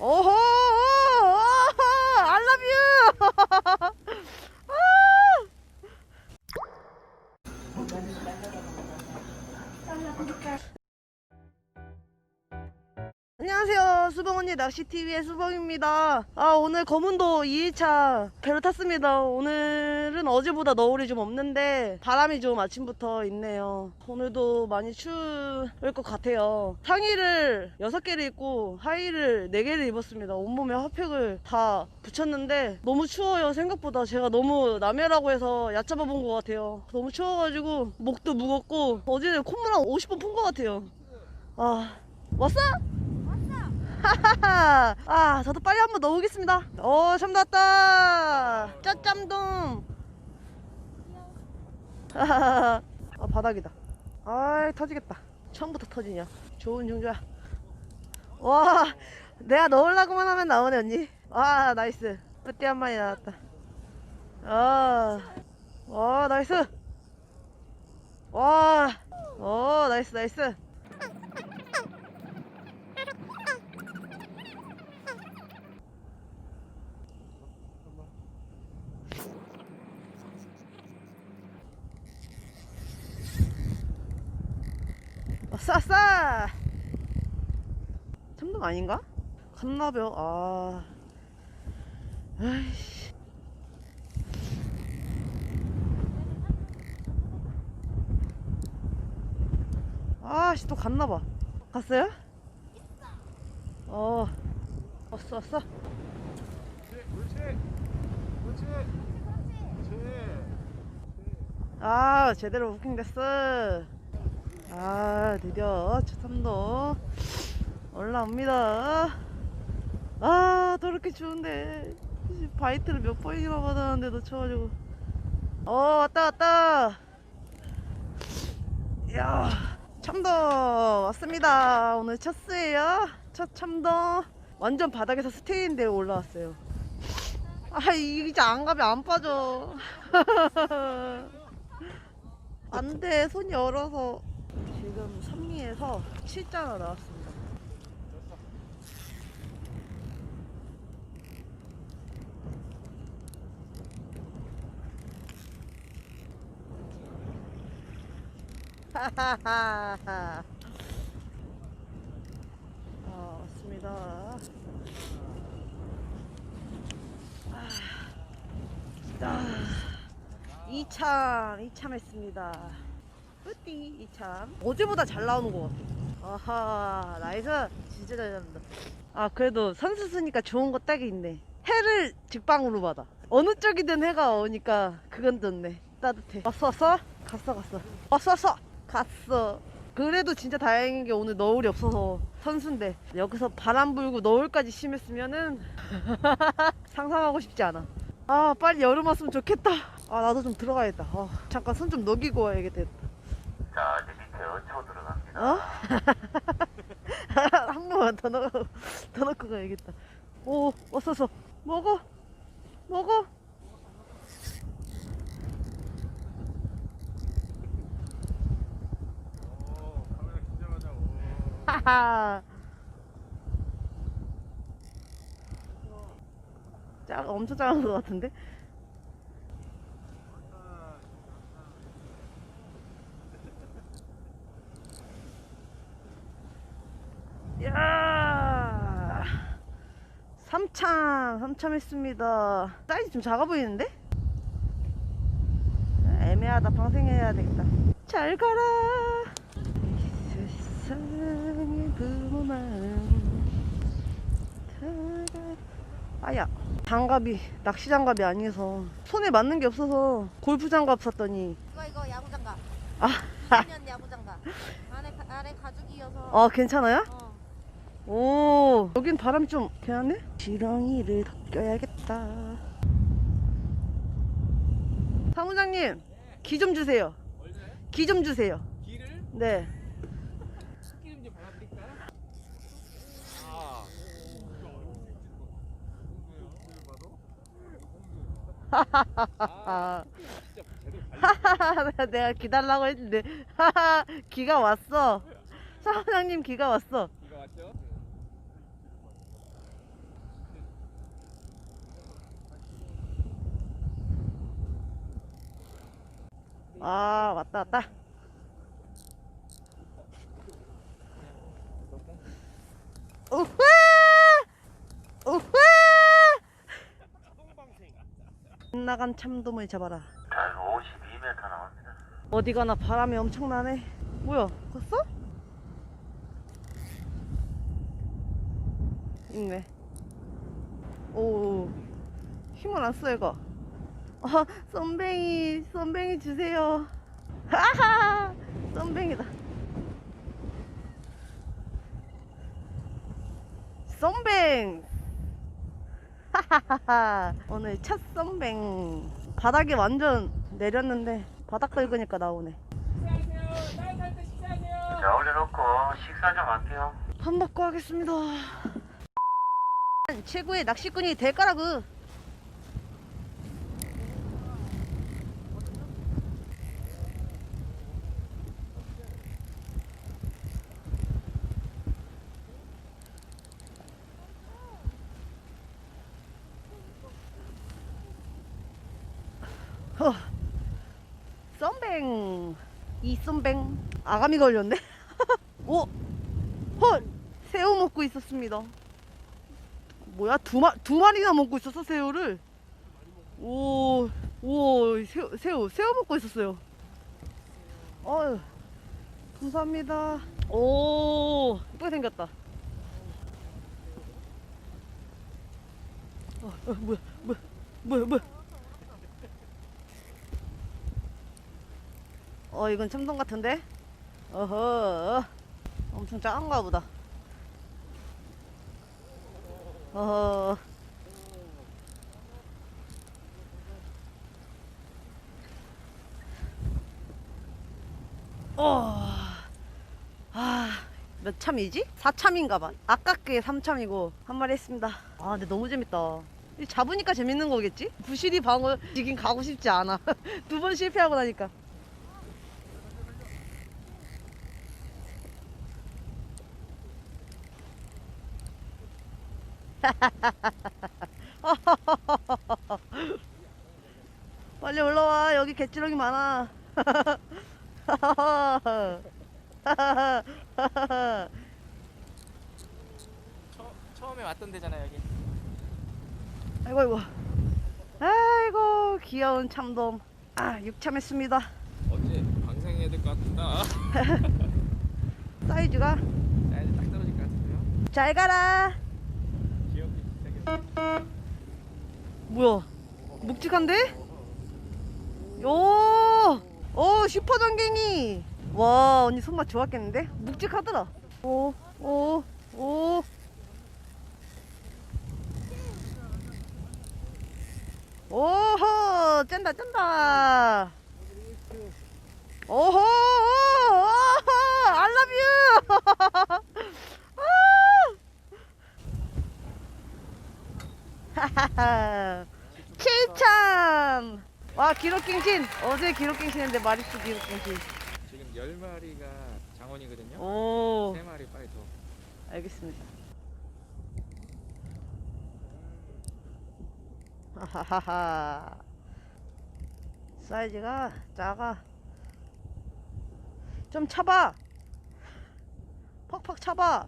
오호! I 언니 낚시TV의 수봉입니다. 아, 오늘 검은도 2일차 배를 탔습니다. 오늘은 어제보다 너울이 좀 없는데 바람이 좀 아침부터 있네요. 오늘도 많이 추울 것 같아요. 상의를 6개를 입고 하의를 4개를 입었습니다. 온몸에 핫팩을 다 붙였는데 너무 추워요. 생각보다 제가 너무 남해라고 해서 얕잡아 본 것 같아요. 너무 추워가지고 목도 무겁고 어제는 콧물 한 50번 푼 것 같아요. 아, 왔어? 하하하. 아, 저도 빨리 한번 넣어보겠습니다. 어, 참 났다. 짜짬동. 아, 바닥이다. 아이, 터지겠다. 처음부터 터지냐. 좋은 종조야. 와, 내가 넣으려고만 하면 나오네, 언니. 와, 나이스. 뿌띠 한 마리 나왔다. 아, 와, 나이스. 와, 어, 나이스, 나이스. 아싸 아싸 참돔 아닌가? 칸나벼. 아. 아이씨. 아씨 또 갔나봐. 갔어요? 어. 왔어 왔어. 아 제대로 부킹 됐어 아 드디어 초삼도 올라옵니다. 아 더럽게 추운데. 씨, 바이트를 몇 번이나 받았는데도 추워가지고. 어 왔다 왔다. 이야 참도 왔습니다. 오늘 첫 수예요. 첫 참도. 완전 바닥에서 스테이인데 올라왔어요. 아 이제 안 가면 안 빠져. 안돼 손이 얼어서 지금 선미에서 7자가 나왔습니다. 하하하하 아 왔습니다. 아, 자, 이참 이참했습니다 뿌띠 이참. 어제보다 잘 나오는 것 같아. 아하 나이스. 진짜 잘 잡는다. 아 그래도 선수 쓰니까 좋은 거 딱이 있네. 해를 직방으로 받아. 어느 쪽이든 해가 오니까 그건 좋네. 따뜻해. 왔어 왔어? 갔어 갔어. 왔어 왔어. 갔어. 그래도 진짜 다행인 게 오늘 너울이 없어서 선수인데 여기서 바람 불고 너울까지 심했으면은 상상하고 싶지 않아. 아 빨리 여름 왔으면 좋겠다. 아 나도 좀 들어가야겠다. 아, 잠깐 손 좀 녹이고 와야겠다 자 이제 밑에 어초 들어갑니다 어? 한 번만 더 넣고 더 넣고 가야겠다. 오 왔어 먹어 먹어. 하하. 작 엄청 작은 것 같은데? 야 삼창 삼참했습니다. 사이즈 좀 작아 보이는데? 애매하다 방생해야 되겠다. 잘 가라. 이 세상의 부모 마음 다가 아야 장갑이 낚시 장갑이 아니어서 손에 맞는 게 없어서 골프 장갑 샀더니 이거 이거 야구 장갑. 아, 2년 야구 장갑. 안에 가- 아래 가죽이어서. 어 괜찮아요? 어. 오 여긴 바람이 좀 괜찮네? 지렁이를 덮겨야겠다. 사무장님 기 좀 주세요. 기 좀 주세요. 기를? 네. 기름 좀 발라드릴까요? 아. 아, 내가 기달라고 했는데. 기가 왔어. 사무장님 기가 왔어 이거 맞죠? 아 왔다 왔다. 우와! 우와! 나간 참돔을 잡아라. 잘 52m 나옵니다. 어디 가나 바람이 엄청나네. 뭐야 컸어? 있네. 오. 힘을 안써 얘가 아 썸뱅이 썸뱅이 주세요. 하하! 썸뱅이다. 썸뱅! 하하하하. 오늘 첫 썸뱅. 바닥에 완전 내렸는데 바닥 긁으니까 나오네. 자, 올려놓고 식사 좀 할게요. 밥 먹고 하겠습니다. 최고의 낚시꾼이 될 거라고 허. 썸뱅 이 썸뱅. 아가미 걸렸네. 오 헐! 새우 먹고 있었습니다. 뭐야? 두, 마, 두 마리나 먹고 있었어 새우를? 오, 오 새우, 새우 새우 먹고 있었어요. 어휴 감사합니다. 오 이쁘게 생겼다. 어, 어, 뭐야 뭐야 뭐야 뭐야 어 이건 참돔 같은데 어허 엄청 작은가 보다 어허 어. 아, 몇 참이지? 4참인가 봐. 아깝게 3참이고 한 마리 했습니다. 아, 근데 너무 재밌다. 이 잡으니까 재밌는 거겠지? 부실이 방어 지금 가고 싶지 않아. 두 번 실패하고 나니까. 빨리 올라와. 여기 개찌렁이 많아. 처, 처음에 왔던 데잖아 여기. 아이고 아이고. 아이고 귀여운 참돔. 아 육참했습니다. 어제 방생해야 될 것 같다. 사이즈가 자 이제 딱 떨어질 것 같은데요. 잘 가라. 귀엽게. 뭐야? 묵직한데? 요! 오 슈퍼 전갱이. 와 언니 손맛 좋았겠는데? 묵직하더라. 오 오, 오. 오호 짠다 짠다. 오호 오호 you. 하하하. 칠참. 와 기록갱신. 어제 기록갱신했는데 마리수 기록갱신. 지금 열 마리가 장원이거든요. 오. 세 마리 빨리 더. 알겠습니다. 하하하하. 사이즈가 작아. 좀 차봐. 퍽퍽 차봐.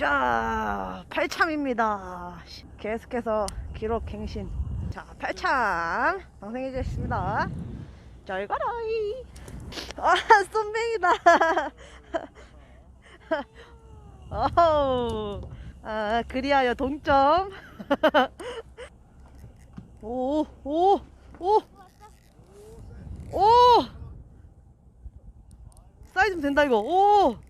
자, 8참입니다. 계속해서 기록 갱신. 자, 8참. 방생해주겠습니다. 잘 가라이. 아, 쏨뱅이다. 어우, 아, 그리하여 동점. 오, 오, 오, 오. 사이즈 된다 이거. 오.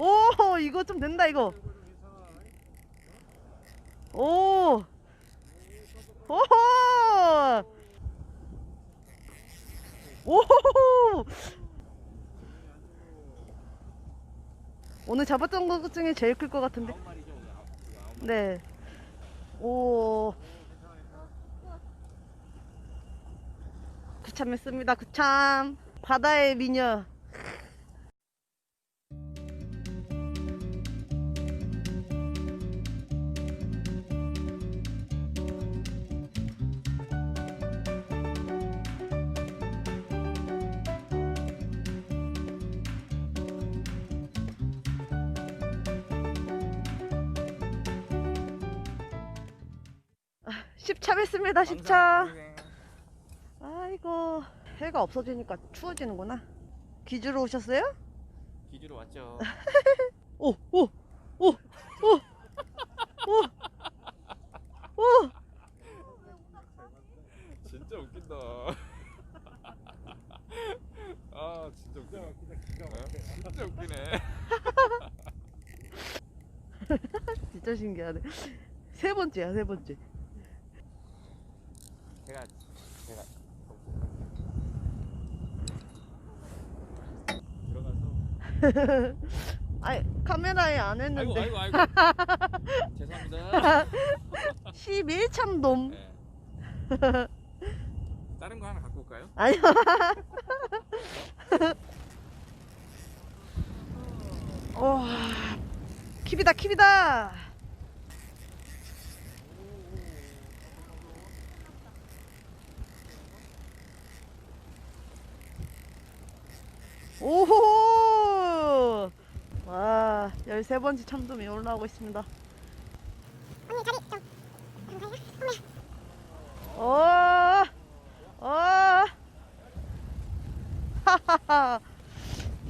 오, 이거 좀 된다 이거. 오. 오호! 오호호! 오늘 잡았던 것 중에 제일 클 것 같은데? 네. 오. 구참했습니다, 구참. 바다의 미녀. 10참했습니다 10참 항상 고생. 아이고 해가 없어지니까 추워지는구나 기주로 오셨어요? 기주로 왔죠. 오 오 오 오 오 오 진짜 웃긴다. 아 진짜 웃기다. 어? 진짜 웃기네. 진짜 신기하네 세 번째야 세 번째 제가 제가 들어가서 아니 카메라에 안 아이고 했는데 아이고 아이고 죄송합니다. 11참돔 네. 다른 거 하나 갖고 올까요? 아니요 와 킵이다 킵이다 오호 와 13번째 참돔이 올라오고 있습니다 오, 오, 하하하,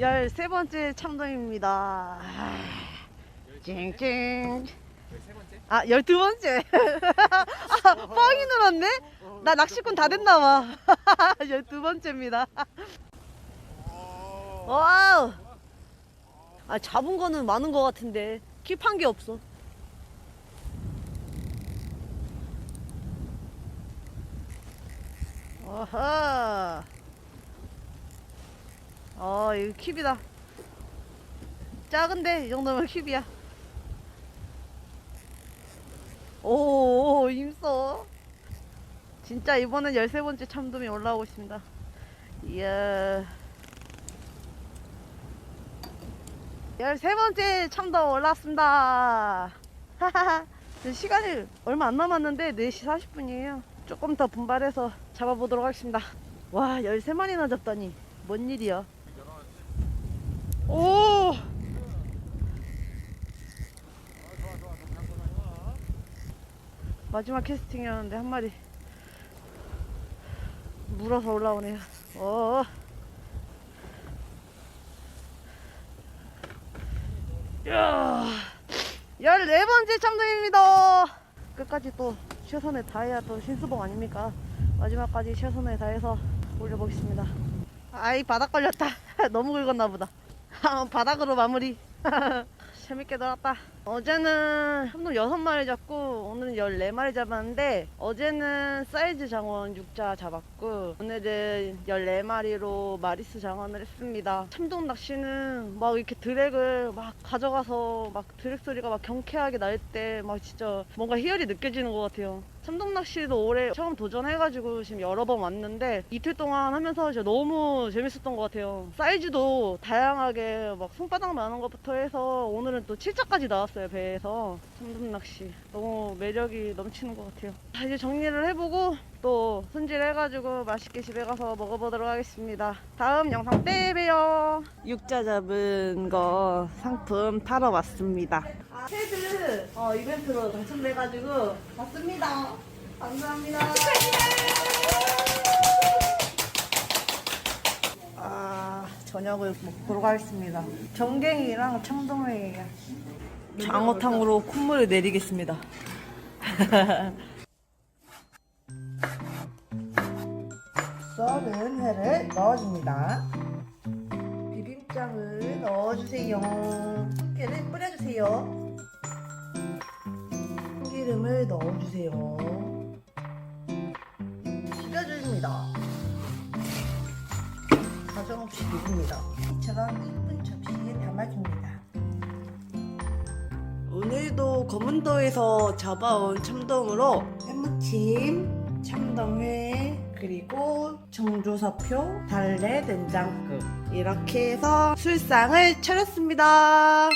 열세 번째 참돔입니다. 찡찡. 아, 열두 번째. 아, 뻥이 늘었네? 나 낚시꾼 다 됐나봐. 열두 번째입니다. 와우. 아, 잡은 거는 많은 것 같은데, 킵한 게 없어. 어허. 어, 이거 킵이다. 작은데, 이 정도면 킵이야. 오, 오, 힘써. 진짜 이번엔 13번째 참돔이 올라오고 있습니다. 이야. 13번째 참돔 올라왔습니다. 하하하. 지금 시간이 얼마 안 남았는데 4시 40분이에요. 조금 더 분발해서 잡아보도록 하겠습니다. 와, 13마리나 잡다니. 뭔 일이야. 오! 마지막 캐스팅이었는데 한 마리 물어서 올라오네요. 어. 야, 14번째 참돔입니다. 끝까지 또 최선을 다해야 또 신수봉 아닙니까? 마지막까지 최선을 다해서 올려보겠습니다. 아이, 바닥 걸렸다. 너무 긁었나 보다. 바닥으로 마무리. 재밌게 놀았다. 어제는 참돔 6마리 잡고 오늘은 14마리 잡았는데 어제는 사이즈 장원 6자 잡았고 오늘은 14마리로 마리스 장원을 했습니다. 참돔 낚시는 막 이렇게 드랙을 막 가져가서 막 드랙 소리가 막 경쾌하게 날 때 막 진짜 뭔가 희열이 느껴지는 것 같아요. 참돔 낚시도 올해 처음 도전해가지고 지금 여러 번 왔는데 이틀 동안 하면서 진짜 너무 재밌었던 것 같아요. 사이즈도 다양하게 막 손바닥만한 것부터 해서 오늘은 또 7자까지 나왔어요 배에서 참돔 낚시 너무 매력이 넘치는 것 같아요. 자, 이제 정리를 해보고 또 손질해가지고 맛있게 집에 가서 먹어보도록 하겠습니다. 다음 영상 때 봬요. 육자 잡은 거 상품 타러 왔습니다. 아, 패드 어, 이벤트로 당첨돼가지고 왔습니다. 감사합니다. 아, 저녁을 먹도록 하겠습니다. 정갱이랑 청동회예요. 장어탕으로 콧물을 내리겠습니다. 썰은 회를 넣어줍니다. 비빔장을 넣어주세요. 깨를 뿌려주세요. 참기름을 넣어주세요. 비벼줍니다. 가정없이 비빕니다. 이처럼 이쁜 접시에 담아줍니다. 오늘도 검은도에서 잡아온 참돔으로 햄무침, 참돔회, 그리고 청조사표, 달래, 된장국 이렇게 해서 술상을 차렸습니다.